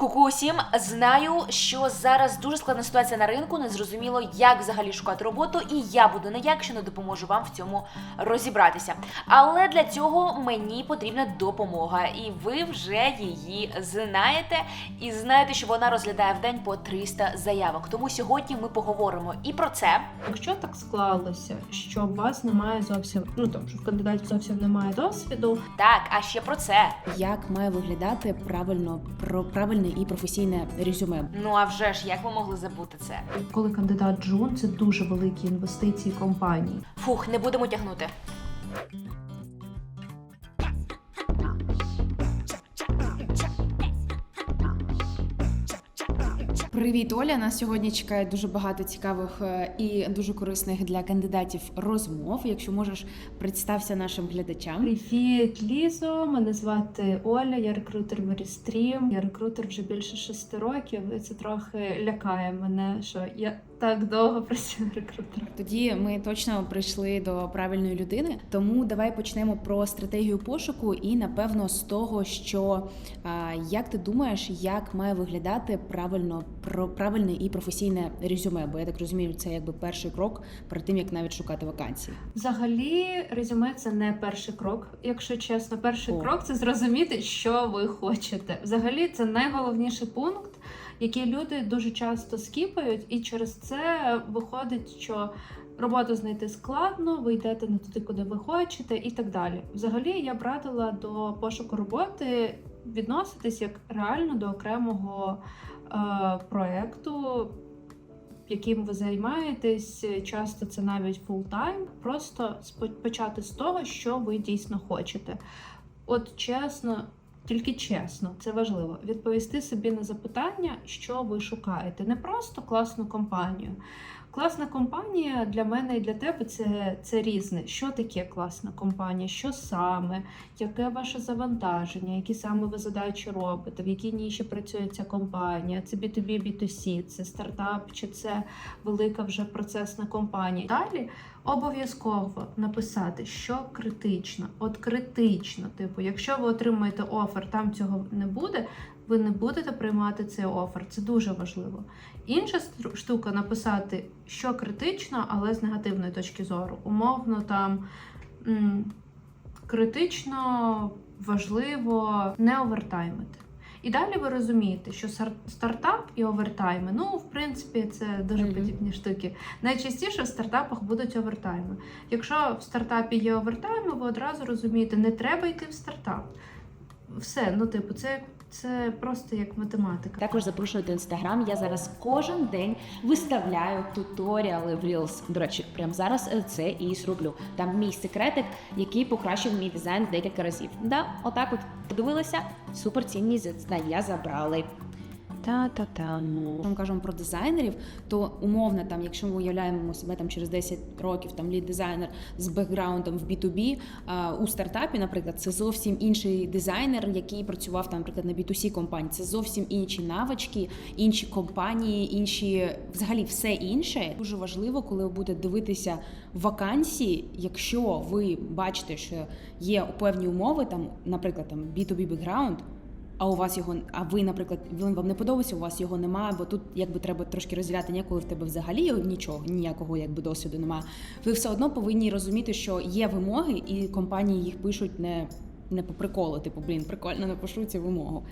Ку-ку усім знаю, що зараз дуже складна ситуація на ринку. Незрозуміло, як взагалі шукати роботу, і я буду не якщо не допоможу вам в цьому розібратися. Але для цього мені потрібна допомога, і ви вже її знаєте. І знаєте, що вона розглядає в день по 300 заявок. Тому сьогодні ми поговоримо і про це, Якщо так склалося, що у вас немає зовсім, ну там що в кандидатів зовсім немає досвіду, так, а ще про це. Як має виглядати правильно про правильне і професійне резюме? Ну а вже ж, як ви могли забути це? коли кандидат джун, це дуже великі інвестиції компанії. Фух, не будемо тягнути. Привіт, Оля. Нас сьогодні чекає дуже багато цікавих е, і дуже корисних для кандидатів розмов. Якщо можеш, представся нашим глядачам. Привіт, Лізо! Мене звати Оля, я рекрутер Мерістрім. Я рекрутер вже більше шести років, і це трохи лякає мене, що я так довго працюю рекрутером. Тоді ми точно прийшли до правильної людини. Тому давай почнемо про стратегію пошуку, і напевно з того, що як ти думаєш, як має виглядати правильно про правильне і професійне резюме? Бо я так розумію, це якби перший крок перед тим, як навіть шукати вакансії. Взагалі, резюме це не перший крок. Якщо чесно, перший О. крок це зрозуміти, що ви хочете. Взагалі, це найголовніший пункт, який люди дуже часто скіпають, і через це виходить, що роботу знайти складно, ви йдете не туди, куди ви хочете, і так далі. Взагалі, я б радила до пошуку роботи відноситись як реально до окремого е, проекту яким ви займаєтесь, часто це навіть фултайм. Просто почати з того, що ви дійсно хочете. От чесно, тільки чесно, це важливо. Відповісти собі на запитання, що ви шукаєте. Не просто класну компанію. Класна компанія для мене і для тебе це, це різне. Що таке класна компанія? Що саме? Яке ваше завантаження? Які саме ви задачі робите? В якій ніші працює ця компанія? Це B2B, B2C, це стартап, чи це велика вже процесна компанія? Далі обов'язково написати, що критично. От критично, типу, якщо ви отримаєте офер, там цього не буде. Ви не будете приймати цей офер. Це дуже важливо. Інша штука написати, що критично, але з негативної точки зору. Умовно, там критично важливо не овертаймити. І далі ви розумієте, що стартап і овертайми, ну, в принципі, це дуже Мгм. подібні штуки. Найчастіше в стартапах будуть овертайми. Якщо в стартапі є овертайми, ви одразу розумієте, не треба йти в стартап. Все, ну, типу, це, це просто як математика. Також запрошую до інстаграм. Я зараз кожен день виставляю туторіали в Reels. До речі, прямо зараз е, це і зроблю. Там мій секретик, який покращив мій дизайн декілька разів. Да, отак от подивилася, суперцінні знання забрали. Та-та-та. Ми кажемо про дизайнерів, то умовно, там, якщо ми уявляємо себе там через 10 років, там лід дизайнер з бекграундом в B2B, а, у стартапі, наприклад, це зовсім інший дизайнер, який працював там, наприклад, на B2C компанії. Це зовсім інші навички, інші компанії, інші взагалі все інше. Дуже важливо, коли ви будете дивитися вакансії, якщо ви бачите, що є певні умови, там, наприклад, там B2B бекграунд. А у вас його, а ви, наприклад, він вам не подобається, у вас його немає, бо тут якби треба трошки розділяти ніякого в тебе взагалі нічого, ніякого якби досвіду немає. Ви все одно повинні розуміти, що є вимоги, і компанії їх пишуть не, не по приколу. Типу, блін, прикольно напишу цю вимогу.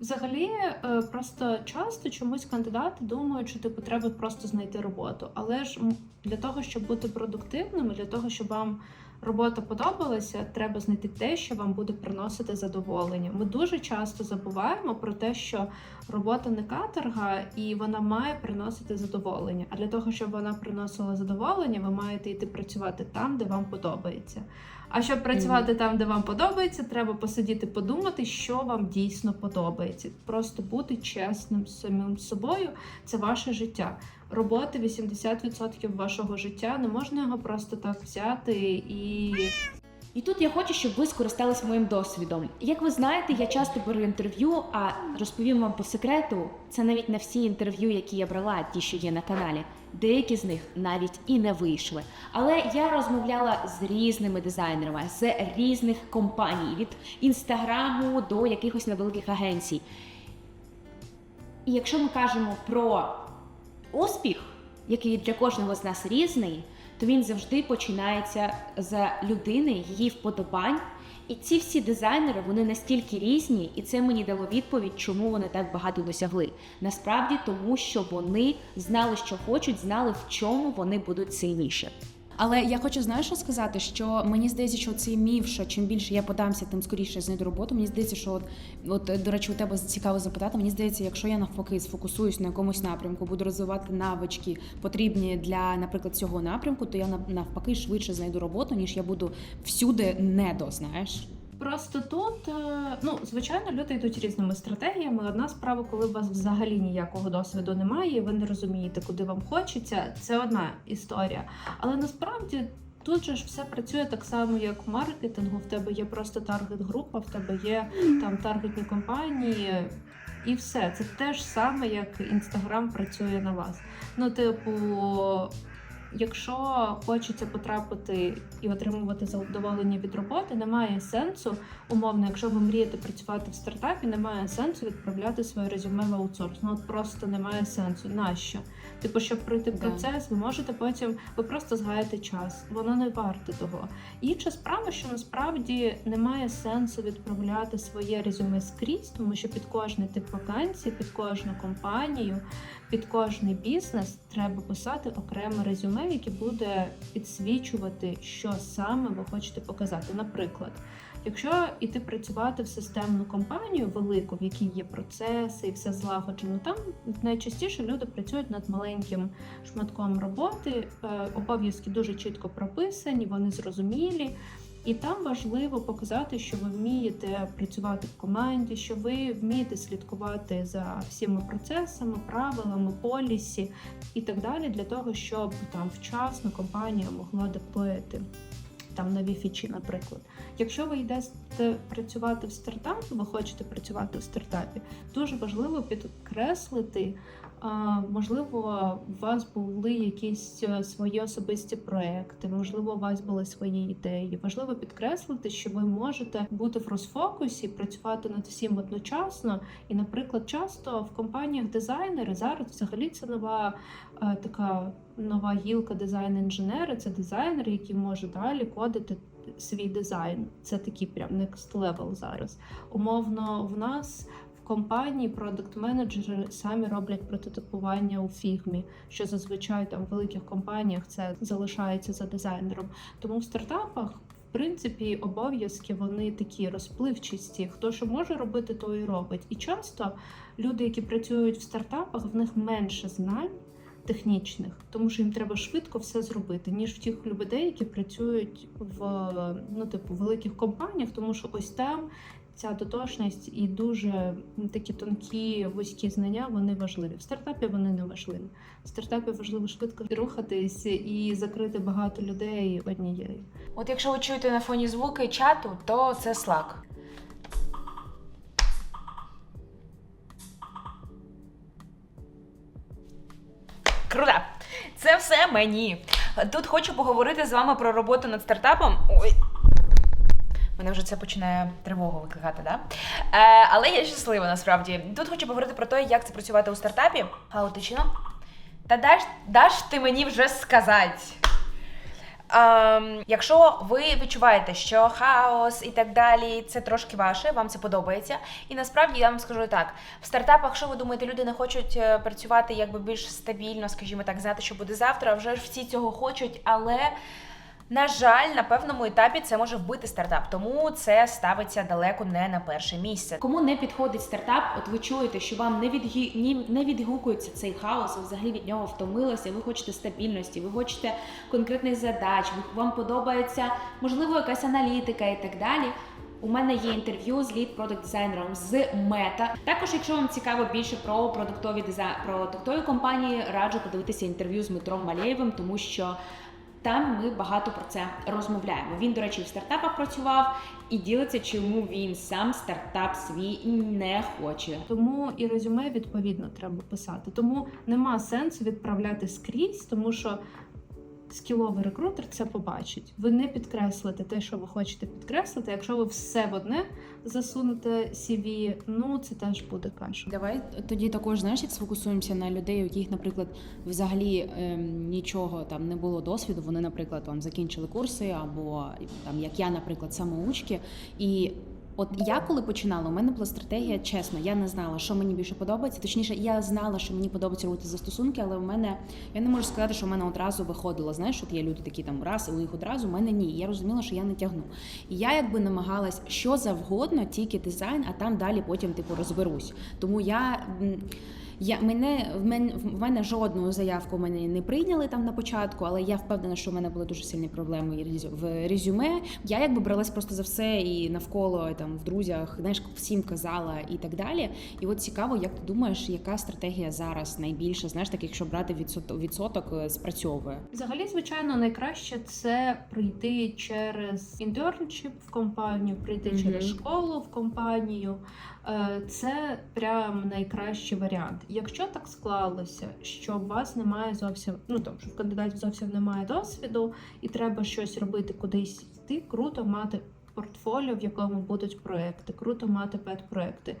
Взагалі, е, просто часто чомусь кандидати думають, що типу треба просто знайти роботу. Але ж для того, щоб бути продуктивним, для того, щоб вам робота подобалася, треба знайти те, що вам буде приносити задоволення. Ми дуже часто забуваємо про те, що робота не каторга і вона має приносити задоволення. А для того, щоб вона приносила задоволення, ви маєте йти працювати там, де вам подобається. А щоб працювати там, де вам подобається, треба посидіти, подумати, що вам дійсно подобається. Просто бути чесним з самим собою це ваше життя. Робота 80% вашого життя. Не можна його просто так взяти і І тут я хочу, щоб ви скористались моїм досвідом. Як ви знаєте, я часто беру інтерв'ю, а розповім вам по секрету, це навіть не всі інтерв'ю, які я брала, ті, що є на каналі. Деякі з них навіть і не вийшли. Але я розмовляла з різними дизайнерами з різних компаній, від інстаграму до якихось невеликих агенцій. І якщо ми кажемо про успіх, який для кожного з нас різний, то він завжди починається з людини, її вподобань. І ці всі дизайнери вони настільки різні, і це мені дало відповідь, чому вони так багато досягли. Насправді, тому що вони знали, що хочуть, знали, в чому вони будуть сильніші. Але я хочу знаєш, що сказати, що мені здається, що цей міф, що чим більше я подамся, тим скоріше знайду роботу. Мені здається, що от, от до речі, у тебе цікаво запитати. Мені здається, якщо я навпаки сфокусуюсь на якомусь напрямку, буду розвивати навички, потрібні для, наприклад, цього напрямку, то я навпаки швидше знайду роботу, ніж я буду всюди недо, знаєш. Просто тут, е, ну звичайно, люди йдуть різними стратегіями. Одна справа, коли у вас взагалі ніякого досвіду немає, і ви не розумієте, куди вам хочеться. Це одна історія. Але насправді тут же ж все працює так само, як в маркетингу. В тебе є просто таргет-група, в тебе є там таргетні компанії. І все, це те ж саме, як Інстаграм працює на вас. Ну, типу, якщо хочеться потрапити і отримувати задоволення від роботи, немає сенсу, умовно, якщо ви мрієте працювати в стартапі, немає сенсу відправляти своє резюме в аутсорс. Ну от просто немає сенсу. Нащо? Типу, щоб пройти процес, ви можете потім, ви просто згаєте час. Воно не варте того. Інша справа, що насправді немає сенсу відправляти своє резюме скрізь, тому що під кожний тип вакансії, під кожну компанію, під кожний бізнес треба писати окреме резюме, яке буде підсвічувати, що саме ви хочете показати. Наприклад, якщо іти працювати в системну компанію велику, в якій є процеси і все злагоджено, там найчастіше люди працюють над маленьким шматком роботи. е, Обов'язки дуже чітко прописані, вони зрозумілі. І там важливо показати, що ви вмієте працювати в команді, що ви вмієте слідкувати за всіма процесами, правилами, полісі і так далі, для того, щоб там вчасно компанія могла деплоїти там нові фічі, наприклад. Якщо ви йдете працювати в стартапі, ви хочете працювати в стартапі, дуже важливо підкреслити. Можливо, у вас були якісь е, свої особисті проекти, можливо, у вас були свої ідеї. Важливо підкреслити, що ви можете бути в розфокусі, працювати над всім одночасно. І, наприклад, часто в компаніях дизайнери зараз взагалі це нова е, така нова гілка дизайн-інженери. Це дизайнер, який може далі кодити свій дизайн. Це такий прям next level зараз. Умовно, в нас компанії продакт-менеджери самі роблять прототипування у фігмі, що зазвичай там в великих компаніях це залишається за дизайнером. Тому в стартапах. В принципі, обов'язки вони такі розпливчасті. Хто що може робити, то і робить. І часто люди, які працюють в стартапах, в них менше знань технічних, тому що їм треба швидко все зробити, ніж в тих людей, які працюють в ну, типу, великих компаніях, тому що ось там ця дотошність і дуже такі тонкі вузькі знання вони важливі. В стартапі вони не важливі. В стартапі важливо швидко рухатись і закрити багато людей однією. От якщо ви чуєте на фоні звуки чату, то це Slack. Круто! Це все мені. Тут хочу поговорити з вами про роботу над стартапом. Ой. Мене вже це починає тривогу викликати, да? Е, але я щаслива насправді. Тут хочу поговорити про те, як це працювати у стартапі. Хаотично. Та даш, даш ти мені вже сказати. Ем, якщо ви відчуваєте, що хаос і так далі, це трошки ваше, вам це подобається. І насправді я вам скажу так: в стартапах, що ви думаєте, люди не хочуть е, працювати якби більш стабільно, скажімо так, знати, що буде завтра. Вже ж всі цього хочуть, але. На жаль, на певному етапі це може вбити стартап, тому це ставиться далеко не на перше місце. Кому не підходить стартап, от ви чуєте, що вам не відгі... не відгукується цей хаос, ви взагалі від нього втомилися, ви хочете стабільності, ви хочете конкретних задач, вам подобається можливо якась аналітика і так далі. У мене є інтерв'ю з лід продакт дизайнером з Мета. Також, якщо вам цікаво більше про продуктові дизайн продуктові компанії, раджу подивитися інтерв'ю з Дмитром Малєєвим, тому що там ми багато про це розмовляємо. Він, до речі, в стартапах працював і ділиться, чому він сам стартап свій не хоче. Тому і резюме відповідно треба писати. Тому нема сенсу відправляти скрізь, тому що скіловий рекрутер це побачить. Ви не підкреслите те, що ви хочете підкреслити. Якщо ви все в одне засунете CV, ну це теж буде каша. Давай тоді також знаєш, як сфокусуємося на людей, у яких, наприклад, взагалі ем, нічого там не було досвіду. Вони, наприклад, там закінчили курси, або там як я, наприклад, самоучки. І от я коли починала, у мене була стратегія, чесно, я не знала, що мені більше подобається. Точніше, я знала, що мені подобається робити застосунки, але в мене я не можу сказати, що в мене одразу виходило. Знаєш, от є люди такі там раз, у них одразу, у мене ні. Я розуміла, що я не тягну. І я якби намагалась що завгодно, тільки дизайн, а там далі потім типу розберусь. Тому я. Я мене в мене в мене жодну заявку мене не прийняли там на початку, але я впевнена, що в мене були дуже сильні проблеми в резюме. Я якби бралась просто за все і навколо там в друзях, знаєш, всім казала і так далі. І от цікаво, як ти думаєш, яка стратегія зараз найбільше, знаєш, так якщо брати відсоток, відсоток е, спрацьовує? Взагалі, звичайно, найкраще це прийти через інтерншіп в компанію, прийти Мгм. через школу в компанію. Е, Це прям найкращий варіант. Якщо так склалося, що у вас немає зовсім, ну що в кандидатів зовсім немає досвіду, і треба щось робити кудись йти, круто мати портфоліо, в якому будуть проекти, круто мати пет-проекти.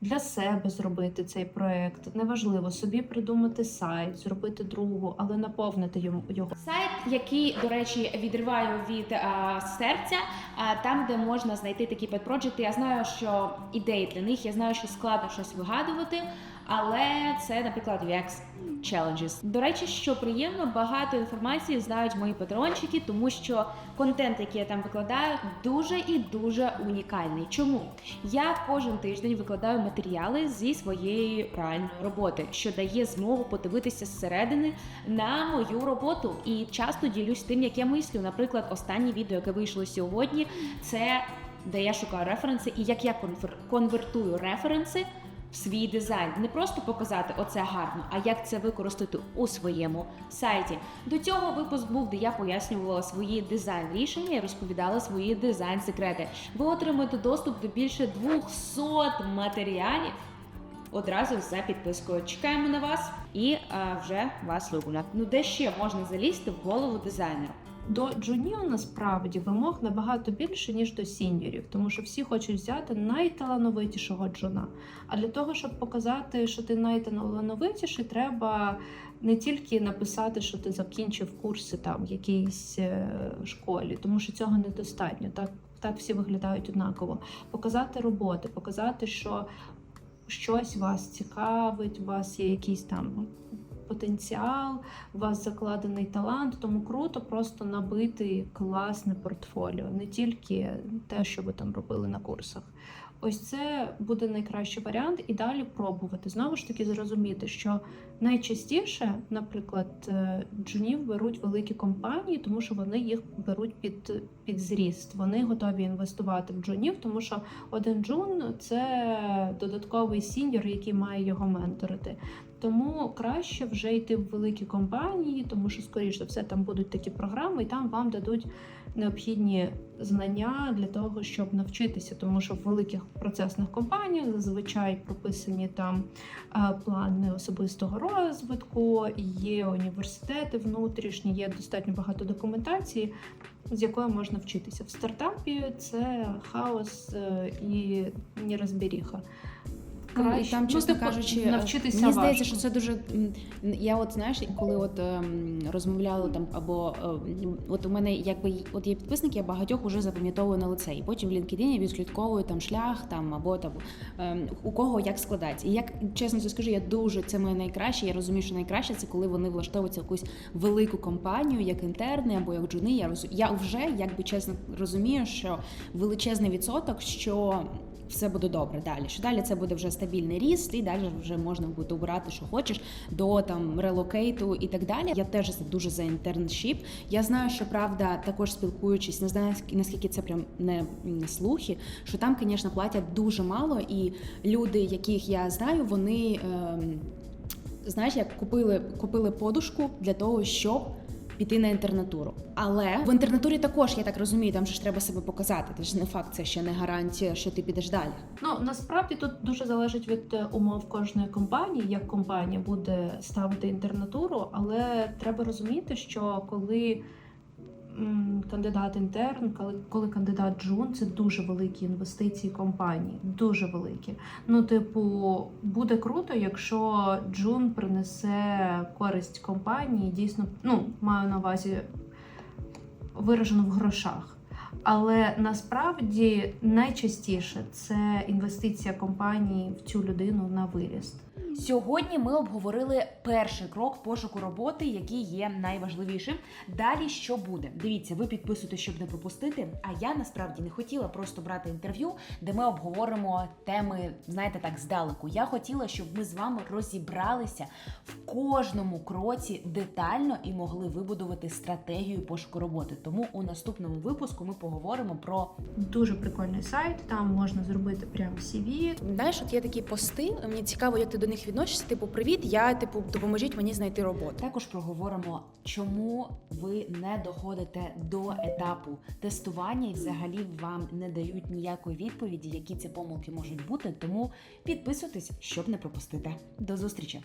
Для себе зробити цей проект неважливо собі придумати сайт, зробити другу, але наповнити йому його. Сайт, який, до речі, відриваю від а, серця, а, там, де можна знайти такі пет-проджекти. Я знаю, що ідеї для них, я знаю, що складно щось вигадувати, але це, наприклад, UX Challenges. До речі, що приємно, багато інформації знають мої патрончики, тому що контент, який я там викладаю, дуже і дуже унікальний. Чому? Я кожен тиждень викладаю матеріали зі своєї реальної роботи, що дає змогу подивитися зсередини на мою роботу і часто ділюсь тим, як я мислю. Наприклад, останнє відео, яке вийшло сьогодні, це де я шукаю референси і як я конвер- конвертую референси свій дизайн. Не просто показати оце гарно, а як це використати у своєму сайті. До цього випуск був, де я пояснювала свої дизайн рішення і розповідала свої дизайн секрети. Ви отримаєте доступ до більше 200 матеріалів одразу за підпискою. Чекаємо на вас і а, вже вас любимо. Ну де ще можна залізти в голову дизайнера? До джунів насправді вимог набагато більше, ніж до сіньорів, тому що всі хочуть взяти найталановитішого джуна. А для того, щоб показати, що ти найталановитіший, треба не тільки написати, що ти закінчив курси там в якійсь е, школі, тому що цього недостатньо. Так, так всі виглядають однаково. Показати роботи, показати, що щось вас цікавить, у вас є якийсь там потенціал, у вас закладений талант, тому круто просто набити класне портфоліо, не тільки те, що ви там робили на курсах. Ось це буде найкращий варіант, і далі пробувати. Знову ж таки, зрозуміти, що найчастіше, наприклад, е, джунів беруть великі компанії, тому що вони їх беруть під, під зріст. Вони готові інвестувати в джунів, тому що один джун це додатковий сіньор, який має його менторити. Тому краще вже йти в великі компанії, тому що, скоріш за все, там будуть такі програми, і там вам дадуть необхідні знання для того, щоб навчитися. Тому що в великих процесних компаніях зазвичай прописані там е, плани особистого розвитку, є університети внутрішні, є достатньо багато документації, з якої можна вчитися. В стартапі це хаос е, і нерозберіха. Ну, і там, чесно типу, кажучи, навчитися мені здається, важко. що це дуже. Я от знаєш, коли от ем, розмовляла там, або ем, от у мене якби от є підписники, я багатьох уже запам'ятовую на лице. І потім в LinkedIn відслідковую там шлях, там або там ем, у кого як складається. І як чесно це скажу, я дуже це моє найкраще. Я розумію, що найкраще це коли вони влаштовуються в якусь велику компанію, як інтерни або як джуни. Я роз... я вже якби чесно розумію, що величезний відсоток, що все буде добре далі. Що далі це буде вже стабільний ріст, і далі вже можна буде обирати, що хочеш, до там релокейту і так далі. Я теж дуже за інтерншіп. Я знаю, що правда, також спілкуючись, не знаю наскільки це прям не слухи, що там, звісно, платять дуже мало, і люди, яких я знаю, вони. Ем, Знаєш, як купили, купили подушку для того, щоб піти на інтернатуру. Але в інтернатурі також я так розумію, там же ж треба себе показати. Це ж не факт, це ще не гарантія, що ти підеш далі. Ну насправді тут дуже залежить від е, умов кожної компанії, як компанія буде ставити інтернатуру, але треба розуміти, що коли кандидат інтерн, коли, коли кандидат джун, це дуже великі інвестиції компанії, дуже великі. Ну, типу, буде круто, якщо джун принесе користь компанії, дійсно, ну маю на увазі виражено в грошах. Але насправді найчастіше це інвестиція компанії в цю людину на виріст. Сьогодні ми обговорили перший крок пошуку роботи, який є найважливішим. Далі що буде? Дивіться, ви підписуєте, щоб не пропустити. А я насправді не хотіла просто брати інтерв'ю, де ми обговоримо теми, знаєте, так здалеку. Я хотіла, щоб ми з вами розібралися в кожному кроці детально і могли вибудувати стратегію пошуку роботи. Тому у наступному випуску ми поговоримо про Дуже прикольний сайт, там можна зробити прям CV. Знаєш, от є такі пости. Мені цікаво, як ти до них відносишся. Типу, привіт, я типу допоможіть мені знайти роботу. Також проговоримо, чому ви не доходите до етапу тестування і взагалі вам не дають ніякої відповіді, які ці помилки можуть бути. Тому підписуйтесь, щоб не пропустити. До зустрічі!